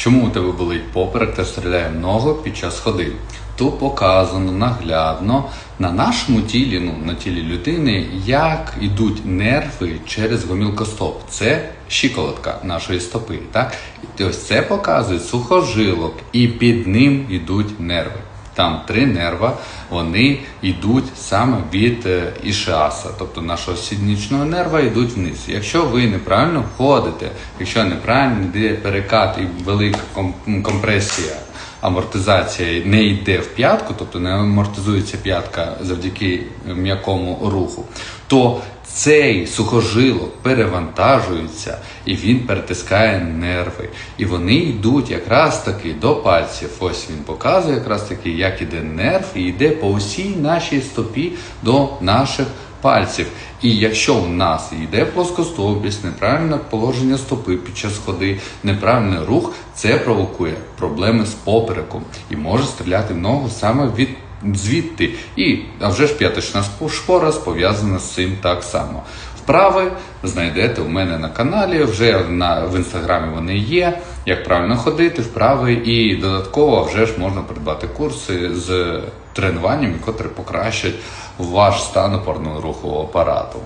Чому у тебе болить поперек та стріляє ногу під час ходи? То показано наглядно на нашому тілі, ну на тілі людини, як йдуть нерви через гомілкостоп. Це щиколотка нашої стопи. Так? І ось це показує сухожилок, і під ним йдуть нерви. Там три нерва, вони йдуть саме від е, ішіаса, тобто нашого сіднічного нерва йдуть вниз. Якщо ви неправильно входите, якщо неправильно йде перекат і велика ком- компресія, амортизація не йде в п'ятку, тобто не амортизується п'ятка завдяки м'якому руху, то цей сухожилок перевантажується і він перетискає нерви. І вони йдуть якраз таки до пальців. Ось він показує якраз таки, як іде нерв, і йде по усій нашій стопі до наших пальців. І якщо в нас йде плоскостопість, неправильне положення стопи під час ходи, неправильний рух, це провокує проблеми з попереком і може стріляти в ногу саме від звідти. І а вже ж п'яточна шпора пов'язана з цим так само. Вправи знайдете у мене на каналі, вже на, в інстаграмі вони є. Як правильно ходити, вправи, і додатково вже ж можна придбати курси з тренуваннями, котрі покращать ваш стан опорно рухового апарату.